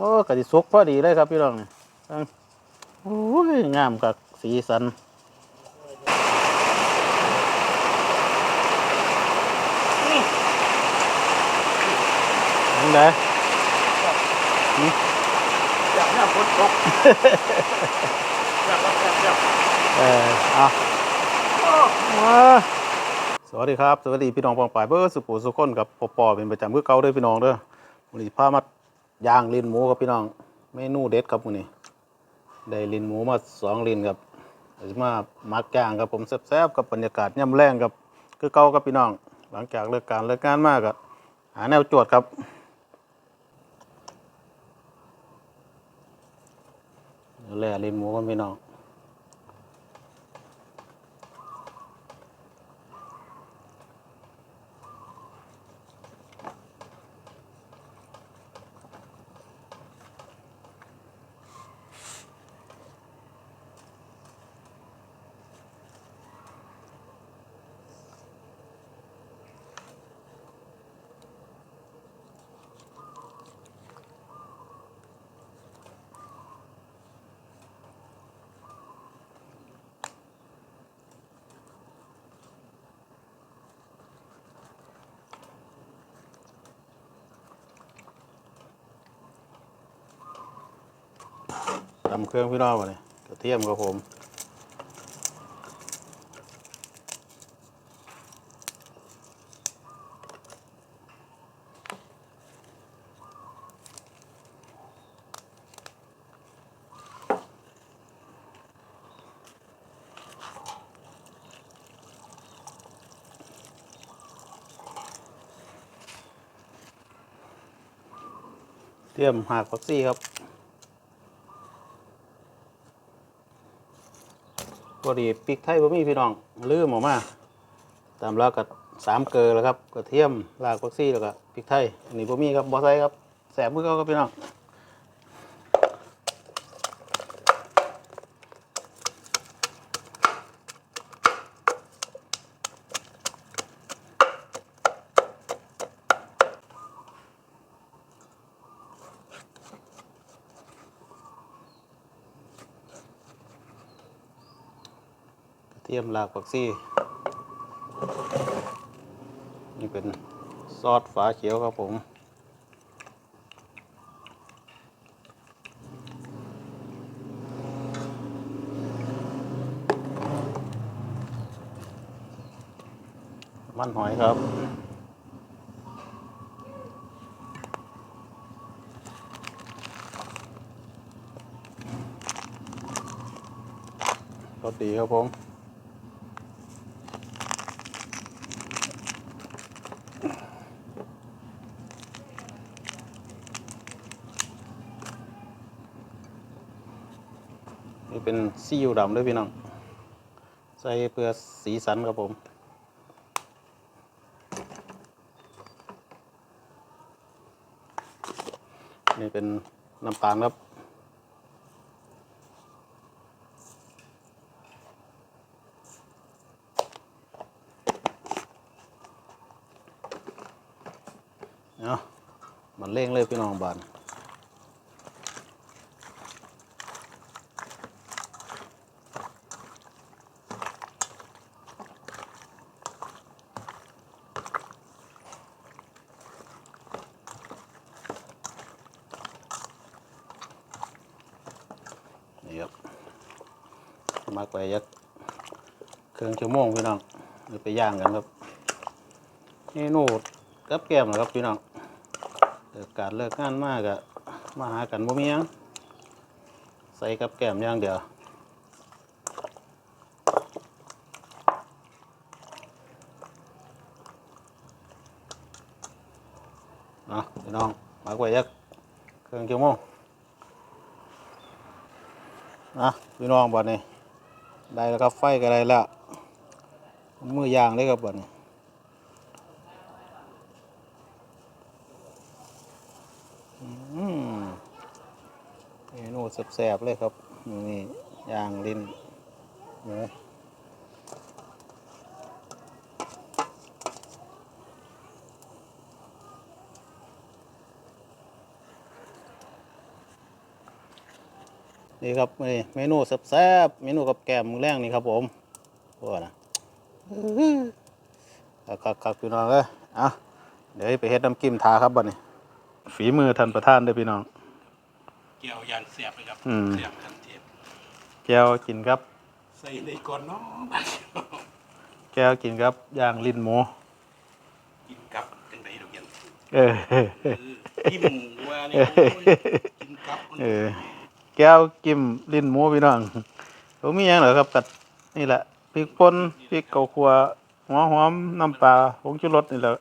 โอ้กะสิสุกพอดีเลยครับพี่น้องนี่ตั้งโอ้ยงามกับสีสันยังไงอยากหน้าฝนตกอยากรับอยากอยากเออเอามาสวัสดีครับ สวัสดีพี่น้องปองป่ายเบอร์สุขุสุขคนกับปอปอเป็นประจำคือเก่าเด้อพี่น้องเด้อวันนี้พามา ย่างลิ้นหมูครับพี่น้องเมนูเด็ดครับมื้อนี้ได้ลิ้นหมูมาสองลิ้นครับเดี๋ยวสิมามักย่างครับผมแซ่บๆกับบรรยากาศย่ำแรงครับคือเก่าครับพี่น้อง หลังจากเลิกการเลิกงานมากครับหาแนวจวดครับเดี๋ยวแล่ลิ้นหมูกันพี่น้องำเครื่องพี่น้องมาเลยกระเทียมครับผมเทียมหากผักซี่ครับ อดีพริกไทยบะมี่พี่น้องลืมออกมา ตามแล้วก็สามเกลือแล้วครับกระเทียมรากผักชีแล้วก็พริกไทยอันนี้บะมี่ครับบอไซครับแสบมือเขาครับพี่น้อง กระเทียมรากผักชีนี่เป็นซอสฝาเขียวครับผมมันหอยครับรสดีครับผม นี่เป็นซีอิ๊วดำด้วยพี่น้อง ใส่เพื่อสีสันครับผม นี่เป็นน้ำตาลครับเนาะมันเร่งเลยพี่น้องบานครับ มักไปยักเครื่องชั่วโมงพี่น้องเดี๋ยวไปย่างกันครับนี่นูดกับแก้มนะครับพี่น้องเลิกการเลิกงานมากอะมาหากันบ่มียังใส่กับแก้มย่างเดียวนะพี่น้องมักไปยักเครื่องชั่วโมงนะพี่น้องบัดนี้ ได้แล้วครับไฟก็ได้แล้วมือยางเลยครับบัดนี้อืมเมนูแสบๆเลยครับนี่ยางลิ้นหมู นี่ครับนี่เมนูแซ่บๆเมนูกับแกล้มมื้อแรงนี่ครับผมโอ้นะคักคักๆพี่น้องเอ้ยอะเดี๋ยวไปเฮ็ดน้ำกิ้มทาครับบัดนี้ ฝีมือท่านประธานเด้อพี่น้องเกี่ยวยันเสียบเลยครับอืมเสียบทันทีแก้วกินครับ ใส่ในก่อนเนาะแก้วกินครับย่างลิ้นหมูกินกับจังไดดอกยันเออเออกินว่านี่โอ้ยกินกับมันเออ แก้วกิมลิ้นหมูพี่น้องผมมีหยังเหรอครับกัดนี่แหละพริกป่นพริกเกาขัวหัวหอมน้ำปลาผงชูรสนี่แหละ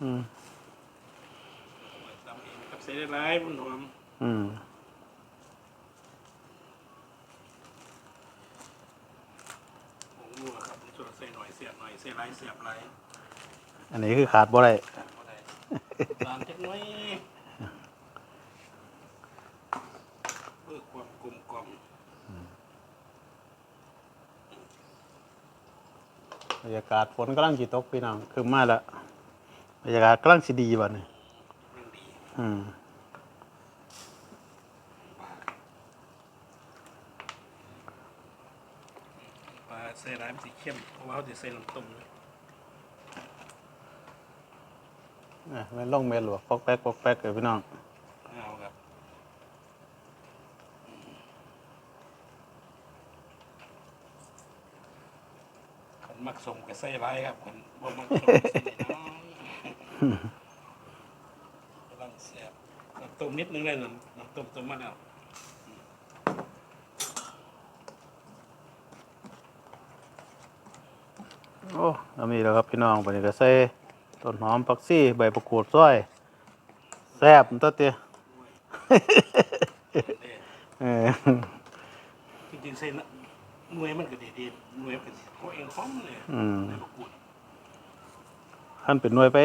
อืมตำเองกับใส่ได้หลายมันหอมอืมผงนัวครับผมชวนใส่หน่อยเสียบหน่อยใส่หลายเสียบหลายอันนี้คือขาดบ่ได้บ่ได้ตามจักหน่อยเพื่อความกลมกล่อม บ รรยากาศฝนกำลังสิตกพี่น้องคือมาแล้วบรรยากาศกำลังสิดีบัดนี้ยังดีอืมปลาใส่หลายมันสิเข้มเพราะว่าเขาจะใส่น้ำต้มเลยอะแม่นลงเม็ดหลวกปอกแป๊กปอกแป๊กเลยพี่น้อง เอาครับคน มักสมกับใส่หลายครับคนบ่มักสมกับใส่น้อยกำลังแซ่บน้ำต้มนิดนึงเลยน้ำน้ำต้มต้มมะนาวโอ้ก็มีแล้วครับพี่น้องบัดนี้ก็ใส่ต้นหอมผักชีใบมะกรูดซอยแซ่บมันตัวเตี้ยเออจริงๆใส่น้ำ หน่วยมันก็ดีๆหน่วยมันก็สิเขาเองหอมเลยอืมในประกูดท่านเป็นหน่วยไป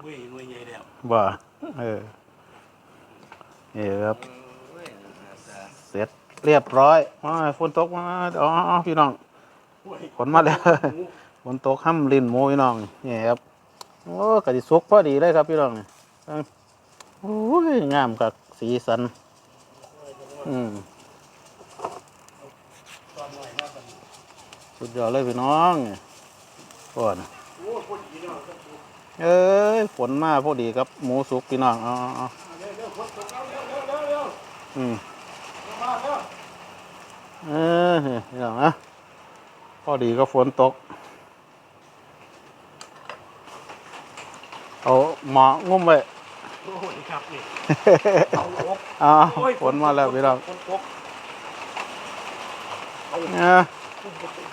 เว้ยหน่วยใหญ่แล้วบ่เออนี่ครับ เว้ยน่าจะเสร็จเรียบร้อยมาฝนตกมาอ๋อพี่น้อง โอ้ยฝนมาแล้วฝนตกห้ำลินหมูพี่น้องนี่ครับโอ้กะดิสุกพอดีเลยครับพี่น้องนี่ตั้งโอ้ยงามกับสีสัน อืม สุดยอดเลยพี่น้องนี่ก่อนโอ้ยคนดีเนาะครับเอ้ยฝนมาพอดีครับ หมูสุกพี่น้องเอ๋อาเร็วเร็วคนตกแล้วเร็วเร็วเร็วเร็วอืมมาเร็วเออพี่น้องอะพอดีก็ฝนตก เอาหมองุ้มไว้โอ้ยครับนี่เอาอกอ่าโอ้ยฝนมาแล้วพี่น้องคนตกเอาเนี่ยเอา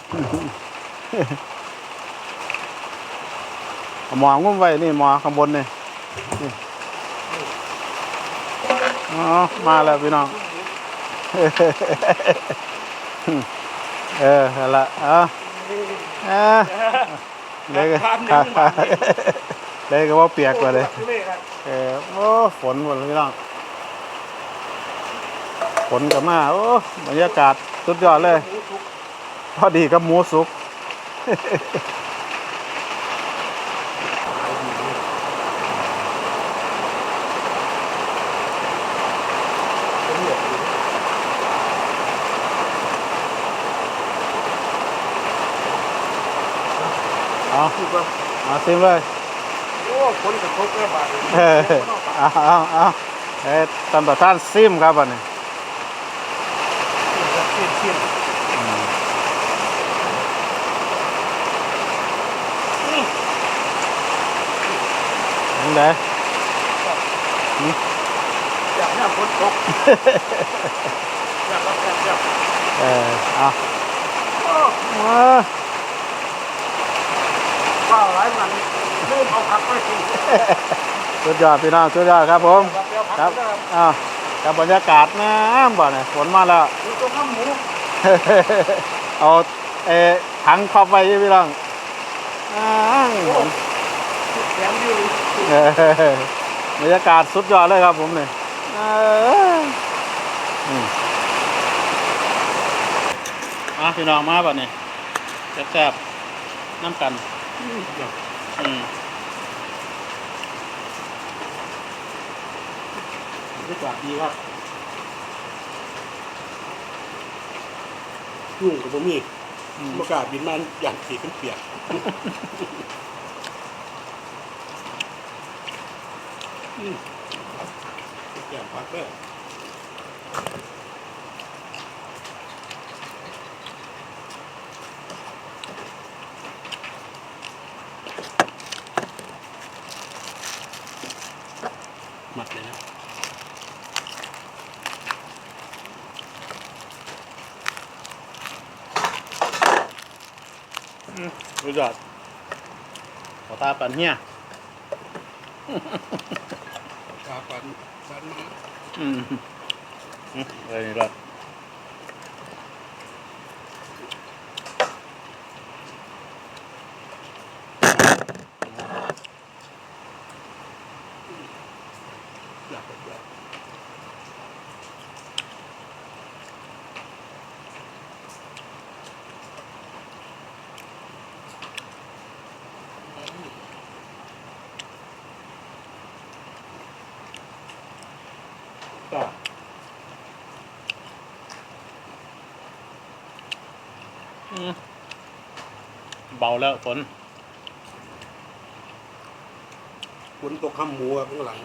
หมองุ้มไว้นี่หมอข้างบนนี่นี่อ๋อมาแล้วพี่น้อง เออเอาละเอาเออเลยก็ทานหนึ่งบาทนี่เลยก็ว่าเปียกกว่าเลยโอ้เลยครับเออโอ้ฝนหมดเลยพี่น้องฝนกับมา โอ้บรรยากาศสุดยอดเลยหมูสุก พอดีกับหมูสุก เอาสุกครับเอาซิมเลย โอ้คนกับทกแล้วบาทนี่เออ เอาเอาเอาเอ้ตำรวจท่านซิมครับอันนี้ เชี่ยนเชี่ยน ยังไงอยากให้คนตกอยากรับแขกอยากเออเอาโอ้เออว้าวหลายมันเริ่มเอาผักไปกินสุดยอดพี่น้องสุดยอดครับผมครับเดี๋ยวคผัรักบนะครับอ้าวกับบรรยากาศน้ำบ่เนี่ยฝนมาแล้วดูตัวข้าวหมูเอาเออถังครอบไว้พี่น้องอ้าวแถมอยู่เออ บรรยากาศสุดยอดเลยครับผมเนี่ยเอออืมอะพี่น้องมาบ่เนี่ยแซ่บๆน้ำกันอืมดีกว่าดีครับยุ่งกับบ่มีบ่กล้าบินมาอย่างสีเป็นเปียก อืมแก้มพักเด้อมัดเลยนะรู้จักขอตาปันเฮียกาปันปันมา อืมอืมเลยนี่รถ อยากไปเปียก ก็อืม เบาแล้วฝนฝนตกข้ามหมูอะข้างหลัง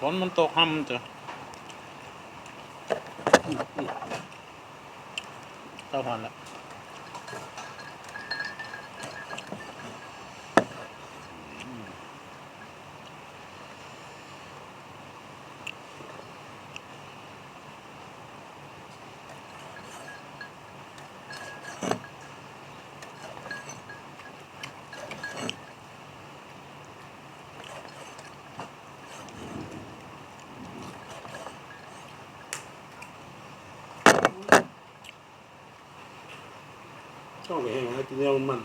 ฝนมันตกห้ำจ้ะเต้าหอนละ ต้องไปแห้งนะกินแล้วมัน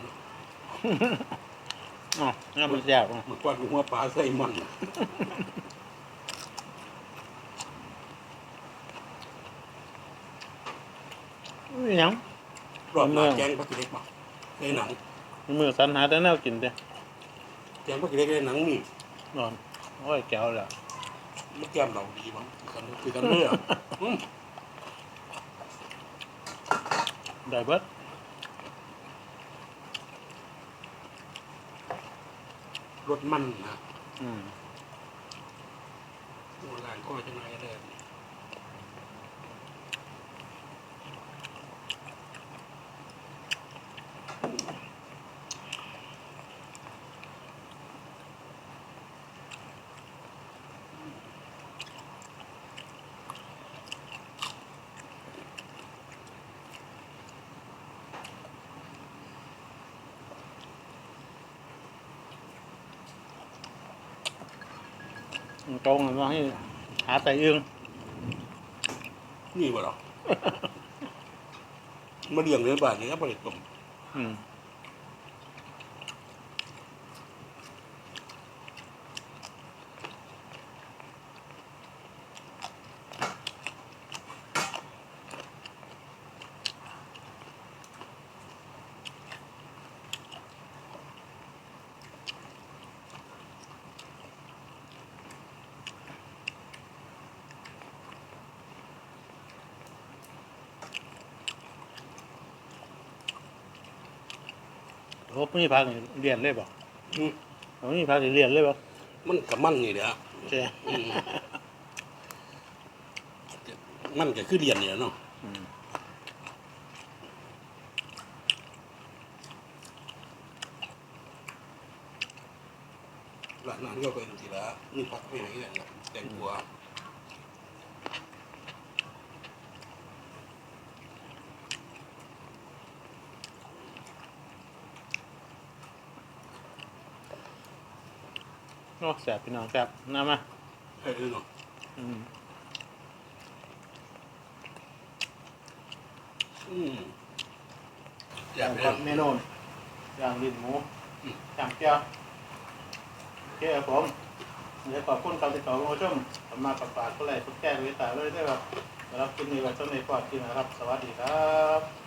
อ๋อนี่มันแซ่บอะมันกวาดหัวปลาใส่มันอุ้ยหยังรอบหน้ามันเรื่องแกงผักกิเล็กบ่ในหนังมือสันหาแต่แนวกินเด้แกงผักกิเล็กในหนังมีนอนโอ้ยแก้วแล้วมันแก้มเราดีมั้งกันคือกันเลยอะอืมได้เบิด รสมันนะอืมโบราณก็จะไงเลยมัน ตรงกันว่าให้หาแต่เอื้องนี่บ่หรอ มาเลี้ยงเนื้อบ้านนี่ก็ผลิตตมอืม โอ้มีพักนี่เรียนเลยบ่อืม โอ้มีพักนี่เรียนเลยบ่มันกับมันนี่แหละใช่อืมมันก็คือเรียนเนี่ยเนาะอืมหลานนั้นก็เป็นทีละนี่พักไม่ไหนเนี่ยนะแต่งตัว โอ้แซ่บพี่น้องแซ่บน้ำมาให้ดูเนาะอืมอืมออย่าย่างไปครัเล่บนเมนูอย่างลิ้นหมูจำเกี๊ยวโอเคครับผมเดี๋ยวขอบคุณครับที่เข้ามาชมสำหรับฝากก็เลยทุกแก้ววิตาเลยด้วยครับสำหรับคลิปนี้ไว้ต้นในปอดกินนะครับ สวัสดีครับ